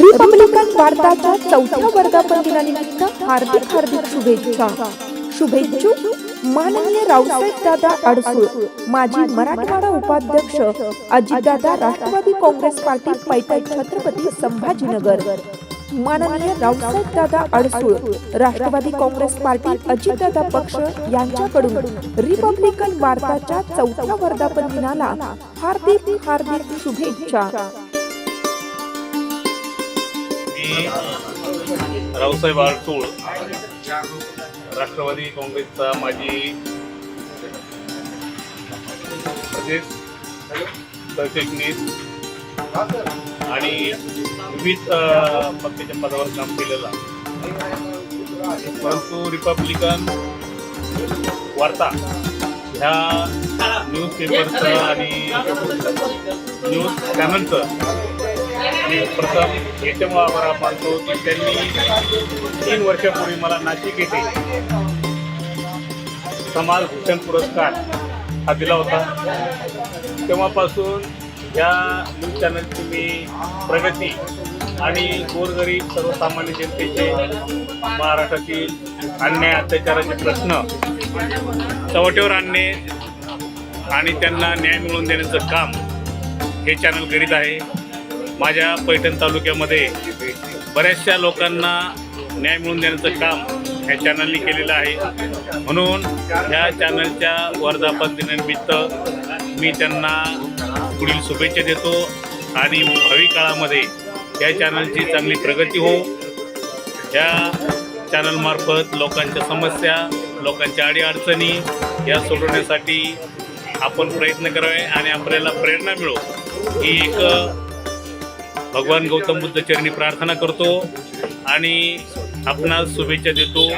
Republican वार्ताच्या चौथ्या वर्धापन दिनानिमित्त हार्दिक हार्दिक शुभेच्छा. शुभेच्छुक माननीय रावसाहेब दादा अडसूळ माजी मराठवाडा उपाध्यक्ष अजितदादा राष्ट्रवादी काँग्रेस पार्टी पैठण छत्रपती संभाजीनगर. माननीय रावसाहेब दादा अडसूळ राष्ट्रवादी काँग्रेस पार्टी अजितदादा पक्ष यांच्याकडून रिपब्लिकन वार्ताच्या चौथ्या वर्धापन दिनाला हार्दिक हार्दिक शुभेच्छा. मी रावसाहेब आरतूळ राष्ट्रवादी काँग्रेसचा माजी प्रदेश सरचिटणीस आणि विविध पक्षाच्या पदावर काम केलेलं. परंतु रिपब्लिकन वार्ता ह्या न्यूज पेपरचं आणि न्यूज चॅनलचं मी प्रथम याच्यामुळे आभार मानतो की त्यांनी तीन वर्षापूर्वी मला नाशिक येथे समाजभूषण पुरस्कार हा दिला होता. तेव्हापासून या न्यूज चॅनलची मी प्रगती आणि गोरगरीब सर्वसामान्य जनतेचे महाराष्ट्रातील अन्याय अत्याचाराचे प्रश्न चवटेवर आणणे आणि त्यांना न्याय मिळवून देण्याचं काम हे चॅनल करीत आहे. माझ्या पैठण तालुक्यामध्ये बऱ्याचशा लोकांना न्याय मिळवून देण्याचं काम ह्या चॅनलनी केलेलं आहे. म्हणून ह्या चॅनलच्या वर्धापन दिनानिमित्त मी त्यांना पुढील शुभेच्छा देतो आणि भावी काळामध्ये या चॅनलची चांगली प्रगती हो या चॅनलमार्फत लोकांच्या समस्या लोकांच्या अडीअडचणी या सोडवण्यासाठी आपण प्रयत्न करावे आणि आपल्याला प्रेरणा मिळो. ही एक भगवान गौतम बुद्ध चरणी प्रार्थना करतो आणि आपणास शुभेच्छा देतो.